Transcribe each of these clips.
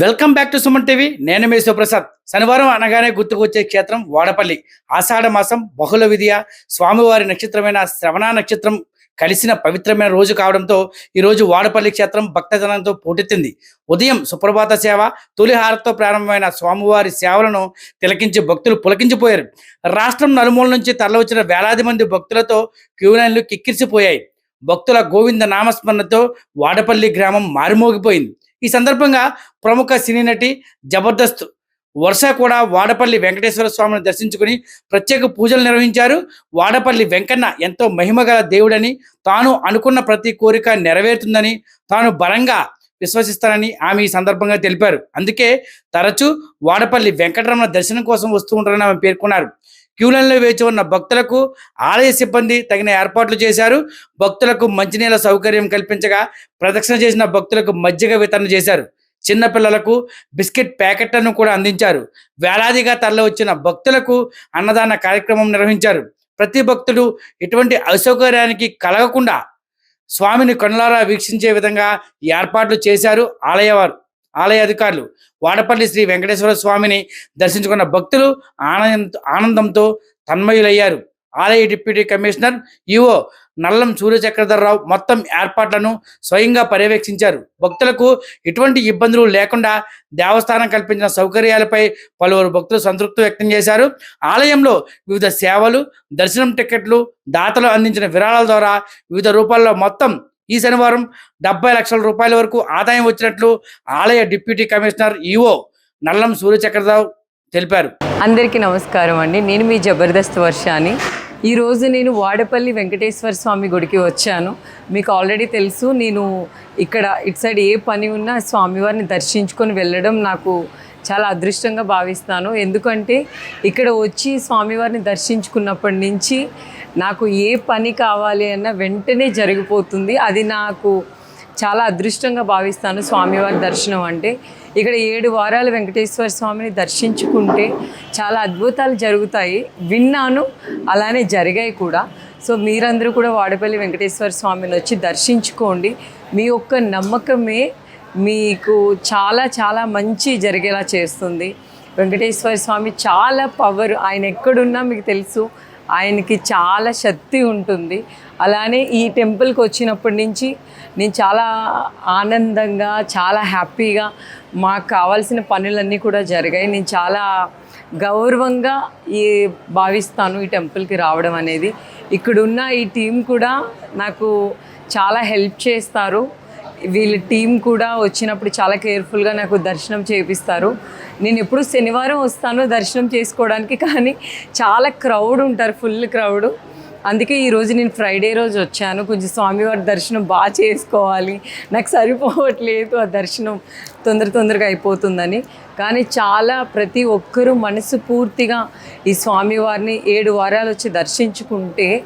Welcome back to Suman TV. నేను మీ సుప్రసాద్. శనివారం అనగానే గుర్తుకొచ్చే క్షేత్రం వాడపల్లి. ఆషాఢ మాసం బహుళ విధియ. స్వామివారి నక్షత్రమైన శ్రవణ నక్షత్రం కలిసిన పవిత్రమైన రోజు కావడంతో ఈరోజు వాడపల్లి క్షేత్రం భక్తజనంతో పోటెత్తింది. ఉదయం సుప్రభాత సేవ తొలిహారతో ప్రారంభమైన స్వామివారి సేవలను తిలకించి భక్తులు పులకించిపోయారు. రాష్ట్రం నలుమూల నుంచి తరలివచ్చిన వేలాది మంది భక్తులతో క్యూలైన్లు కిక్కిరిసిపోయాయి. భక్తుల గోవింద నామస్మరణతో వాడపల్లి గ్రామం మారుమోగిపోయింది. ఈ సందర్భంగా ప్రముఖ సినీ నటి జబర్దస్త్ వర్ష కూడా వాడపల్లి వెంకటేశ్వర స్వామిని దర్శించుకుని ప్రత్యేక పూజలు నిర్వహించారు. వాడపల్లి వెంకన్న ఎంతో మహిమగల దేవుడని తాను అనుకున్న ప్రతి కోరిక నెరవేరుతుందని తాను బలంగా విశ్వసిస్తానని ఆమె ఈ సందర్భంగా తెలిపారు. అందుకే తరచూ వాడపల్లి వెంకటరమణ దర్శనం కోసం వస్తూ ఉంటారని ఆమె పేర్కొన్నారు. క్యూలైన్లో వేచి ఉన్న భక్తులకు ఆలయ సిబ్బంది తగిన ఏర్పాట్లు చేశారు. భక్తులకు మంచినీళ్ళ సౌకర్యం కల్పించగా ప్రదక్షిణ చేసిన భక్తులకు మజ్జిగ వితరణ చేశారు. చిన్నపిల్లలకు బిస్కెట్ ప్యాకెట్లను కూడా అందించారు. వేలాదిగా తరలి వచ్చిన భక్తులకు అన్నదాన కార్యక్రమం నిర్వహించారు. ప్రతి భక్తుడు ఎటువంటి అసౌకర్యానికి కలగకుండా స్వామిని కనులారా వీక్షించే విధంగా ఏర్పాట్లు చేశారు ఆలయవారు. ఆలయ అధికారులు వాడపల్లి శ్రీ వెంకటేశ్వర స్వామిని దర్శించుకున్న భక్తులు ఆనంద ఆనందంతో తన్మయులయ్యారు. ఆలయ డిప్యూటీ కమిషనర్ ఈఓ నల్లం సూర్యచక్రధర్రావు మొత్తం ఏర్పాట్లను స్వయంగా పర్యవేక్షించారు. భక్తులకు ఎటువంటి ఇబ్బందులు లేకుండా దేవస్థానం కల్పించిన సౌకర్యాలపై పలువురు భక్తులు సంతృప్తి వ్యక్తం చేశారు. ఆలయంలో వివిధ సేవలు దర్శనం టికెట్లు దాతలు అందించిన విరాళాల ద్వారా వివిధ రూపాల్లో మొత్తం ఈ శనివారం డెబ్బై లక్షల రూపాయల వరకు ఆదాయం వచ్చినట్లు ఆలయ deputy commissioner EO Nallam Suryachakrarao తెలిపారు. అందరికీ నమస్కారం అండి. నేను మీ జబర్దస్త్ వర్షాని. ఈరోజు నేను వాడపల్లి వెంకటేశ్వర స్వామి గుడికి వచ్చాను. మీకు ఆల్రెడీ తెలుసు నేను ఇక్కడ ఇటు సైడ్ ఏ పని ఉన్నా స్వామివారిని దర్శించుకొని వెళ్ళడం నాకు చాలా అదృష్టంగా భావిస్తాను. ఎందుకంటే ఇక్కడ వచ్చి స్వామివారిని దర్శించుకున్నప్పటి నుంచి నాకు ఏ పని కావాలి అన్న వెంటనే జరిగిపోతుంది. అది నాకు చాలా అదృష్టంగా భావిస్తాను స్వామివారి దర్శనం అంటే. ఇక్కడ ఏడు వారాలు వెంకటేశ్వర స్వామిని దర్శించుకుంటే చాలా అద్భుతాలు జరుగుతాయి. విన్నాను అలానే జరిగాయి కూడా. సో మీరందరూ కూడా వాడపల్లి వెంకటేశ్వర స్వామిని వచ్చి దర్శించుకోండి. మీ యొక్క నమ్మకమే మీకు చాలా చాలా మంచి జరిగేలా చేస్తుంది. వెంకటేశ్వర స్వామి చాలా పవర్. ఆయన ఎక్కడున్నా మీకు తెలుసు. ఆయనకి చాలా శక్తి ఉంటుంది. అలానే ఈ టెంపుల్కి వచ్చినప్పటి నుంచి నేను చాలా ఆనందంగా చాలా హ్యాపీగా మాకు కావాల్సిన పనులన్నీ కూడా జరిగాయి. నేను చాలా గౌరవంగా ఈ భావిస్తాను ఈ టెంపుల్కి రావడం అనేది. ఇక్కడున్న ఈ టీం కూడా నాకు చాలా హెల్ప్ చేస్తారు. వీళ్ళ టీం కూడా వచ్చినప్పుడు చాలా కేర్ఫుల్గా నాకు దర్శనం చేపిస్తారు. నేను ఎప్పుడు శనివారం వస్తాను దర్శనం చేసుకోవడానికి కానీ చాలా క్రౌడ్ ఉంటారు ఫుల్ క్రౌడ్. అందుకే ఈరోజు నేను ఫ్రైడే రోజు వచ్చాను. కొంచెం స్వామివారి దర్శనం బాగా చేసుకోవాలి. నాకు సరిపోవట్లేదు ఆ దర్శనం. తొందర తొందరగా అయిపోతుందని. కానీ చాలా ప్రతి ఒక్కరూ మనసు పూర్తిగా ఈ స్వామివారిని ఏడు వారాలు వచ్చి దర్శించుకుంటే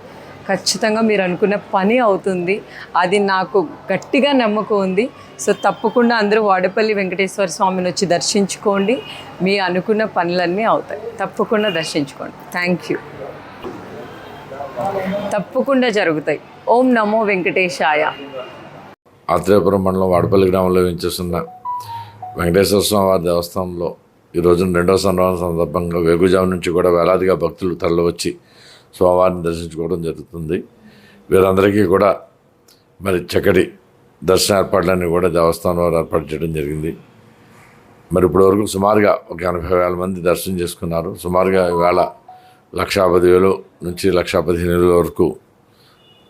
ఖచ్చితంగా మీరు అనుకున్న పని అవుతుంది. అది నాకు గట్టిగా నమ్మకం ఉంది. సో తప్పకుండా అందరూ వాడపల్లి వెంకటేశ్వర స్వామిని వచ్చి దర్శించుకోండి. మీ అనుకున్న పనులన్నీ అవుతాయి. తప్పకుండా దర్శించుకోండి. థ్యాంక్ యూ తప్పకుండా జరుగుతాయి. ఓం నమో వెంకటేశాయ. ఆత్రేయపురం మండలం వాడపల్లి గ్రామంలో వెంచేస్తున్న వెంకటేశ్వర స్వామి వారి దేవస్థానంలో ఈరోజు రెండో రెండవ సంవత్సరం సందర్భంగా వేగుజాము నుంచి కూడా వేలాదిగా భక్తులు తరలివచ్చి స్వామివారిని దర్శించుకోవడం జరుగుతుంది. వీరందరికీ కూడా మరి చక్కటి దర్శన ఏర్పాట్లన్నీ కూడా దేవస్థానం వారు ఏర్పాటు చేయడం జరిగింది. మరి ఇప్పటివరకు సుమారుగా ఒక ఎనభై వేల మంది దర్శనం చేసుకున్నారు. సుమారుగా ఈవేళ లక్షా పది వేలు నుంచి లక్షా పదిహేను వేల వరకు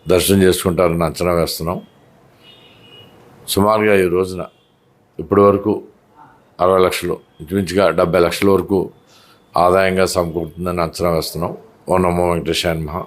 దర్శనం చేసుకుంటారని అంచనా వేస్తున్నాం. సుమారుగా ఈ రోజున ఇప్పటి వరకు అరవై లక్షలు ఇంచుమించుగా డెబ్బై లక్షల వరకు ఆదాయంగా సమకూరుతుందని అంచనా వేస్తున్నాం. ఓ నమో వెంకటేశాయ మహా